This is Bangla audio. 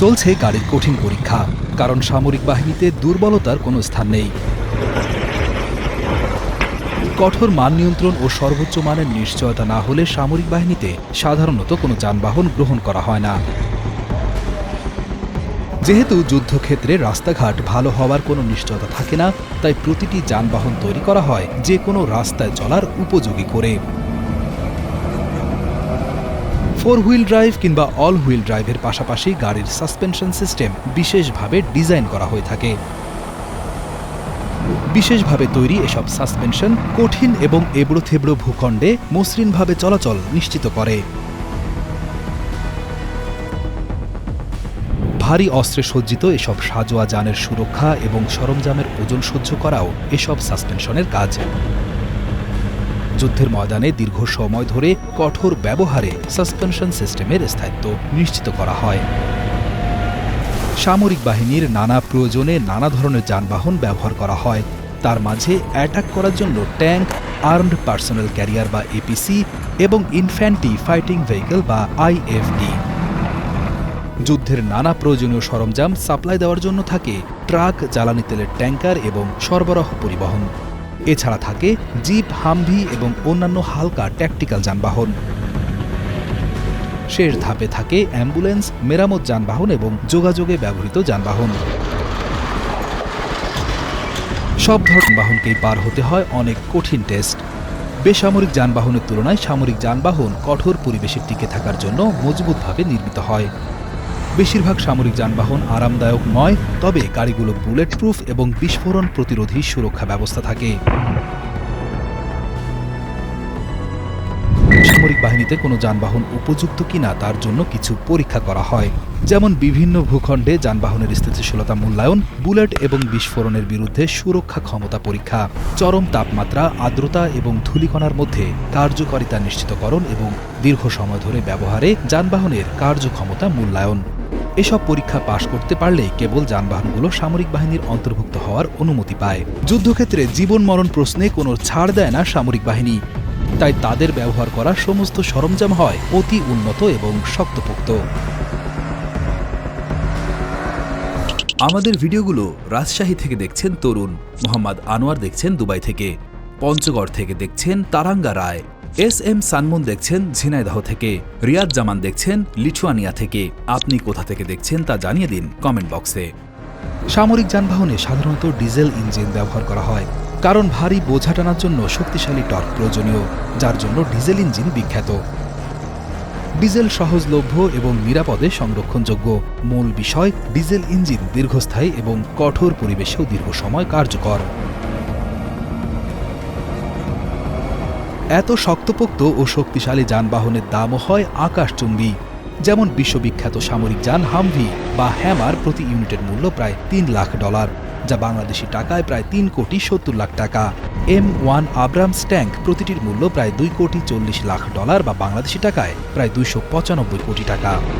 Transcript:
চলছে গাড়ির কঠিন পরীক্ষা, কারণ সামরিক বাহিনীতে দুর্বলতার কোনো স্থান নেই। কঠোর মান নিয়ন্ত্রণ ও সর্বোচ্চ মানের নিশ্চয়তা না হলে সামরিক বাহিনীতে সাধারণত কোনো যানবাহন গ্রহণ করা হয় না। যেহেতু যুদ্ধক্ষেত্রে রাস্তাঘাট ভালো হওয়ার কোনো নিশ্চয়তা থাকে না, তাই প্রতিটি যানবাহন তৈরি করা হয় যে কোনো রাস্তায় চলার উপযোগী করে। ফোর হুইল ড্রাইভ কিংবা অল হুইল ড্রাইভের পাশাপাশি গাড়ির সাসপেনশন সিস্টেম বিশেষভাবে ডিজাইন করা হয়ে থাকে। বিশেষভাবে তৈরি এসব সাসপেনশন কঠিন এবং এবড়ো থেবড়ো ভূখণ্ডে মসৃণভাবে চলাচল নিশ্চিত করে। ভারী অস্ত্রে সজ্জিত এসব সাজোয়া যানের সুরক্ষা এবং সরঞ্জামের ওজন সহ্য করাও এসব সাসপেনশনের কাজ। যুদ্ধের ময়দানে দীর্ঘ সময় ধরে কঠোর ব্যবহারে সাসপেনশন সিস্টেমের স্থায়িত্ব নিশ্চিত করা হয়। সামরিক বাহিনীর নানা প্রয়োজনে নানা ধরনের যানবাহন ব্যবহার করা হয়। তার মাঝে অ্যাটাক করার জন্য ট্যাঙ্ক, আর্মড পার্সোনাল ক্যারিয়ার বা এপিসি এবং ইনফ্যান্টি ফাইটিং ভেহিকল বা আইএফডি যুদ্ধের নানা প্রয়োজনীয় সরঞ্জাম সাপ্লাই দেওয়ার জন্য থাকে ট্রাক, জ্বালানি তেলের ট্যাঙ্কার এবং সরবরাহ পরিবহন। এছাড়া থাকে জিপ, হামভি এবং অন্যান্য হালকা ট্যাকটিক্যাল যানবাহন। শেষ ধাপে থাকে অ্যাম্বুলেন্স, মেরামত যানবাহন এবং যোগাযোগে ব্যবহৃত যানবাহন। সব ধরনের বাহনকেই পার হতে হয় অনেক কঠিন টেস্ট। বেসামরিক যানবাহনের তুলনায় সামরিক যানবাহন কঠোর পরিবেশে টিকে থাকার জন্য মজবুতভাবে নির্মিত হয়। বেশিরভাগ সামরিক যানবাহন আরামদায়ক নয়, তবে গাড়িগুলো বুলেট প্রুফ এবং বিস্ফোরণ প্রতিরোধী সুরক্ষা ব্যবস্থা থাকে। সামরিক বাহিনীতে কোনো যানবাহন উপযুক্ত কিনা তার জন্য কিছু পরীক্ষা করা হয়। যেমন বিভিন্ন ভূখণ্ডে যানবাহনের স্থিতিশীলতা মূল্যায়ন, বুলেট এবং বিস্ফোরণের বিরুদ্ধে সুরক্ষা ক্ষমতা পরীক্ষা, চরম তাপমাত্রা, আর্দ্রতা এবং ধূলিকণার মধ্যে কার্যকারিতা নিশ্চিতকরণ এবং দীর্ঘ সময় ধরে ব্যবহারে যানবাহনের কার্যক্ষমতা মূল্যায়ন। এসব পরীক্ষা পাশ করতে পারলে কেবল যানবাহনগুলো সামরিক বাহিনীর অন্তর্ভুক্ত হওয়ার অনুমতি পায়। যুদ্ধক্ষেত্রে জীবন মরণ প্রশ্নে কোনো ছাড় দেয় না সামরিক বাহিনী। তাই তাদের ব্যবহার করা সমস্ত সরঞ্জাম হয় অতি উন্নত এবং শক্তপোক্ত। আমাদের ভিডিওগুলো রাজশাহী থেকে দেখছেন তরুণ, মোহাম্মদ আনোয়ার দেখছেন দুবাই থেকে, পঞ্চগড় থেকে দেখছেন তারাঙ্গা রায়। এস এম সানমুন দেখছেন ঝিনাইদহ থেকে। রিয়াদ জামান দেখছেন লিথুয়ানিয়া থেকে। আপনি কোথা থেকে দেখছেন তা জানিয়ে দিন কমেন্ট বক্সে। সামরিক যানবাহনে সাধারণত ডিজেল ইঞ্জিন ব্যবহার করা হয়, কারণ ভারী বোঝা টানার জন্য শক্তিশালী টর্ক প্রয়োজনীয়, যার জন্য ডিজেল ইঞ্জিন বিখ্যাত। ডিজেল সহজলভ্য এবং নিরাপদে সংরক্ষণযোগ্য। মূল বিষয়, ডিজেল ইঞ্জিন দীর্ঘস্থায়ী এবং কঠোর পরিবেশেও দীর্ঘ সময় কার্যকর। এত শক্তপোক্ত ও শক্তিশালী যানবাহনের দামও হয় আকাশচুম্বী, যেমন বিশ্ববিখ্যাত সামরিক যান হামভি বা হ্যামার প্রতি ইউনিটের মূল্য প্রায় তিন লাখ ডলার, যা বাংলাদেশি টাকায় প্রায় তিন কোটি সত্তর লাখ টাকা। এম ওয়ান আব্রামস ট্যাঙ্ক প্রতিটির মূল্য প্রায় দুই কোটি চল্লিশ লাখ ডলার বা বাংলাদেশি টাকায় প্রায় দুইশো পঁচানব্বই কোটি টাকা।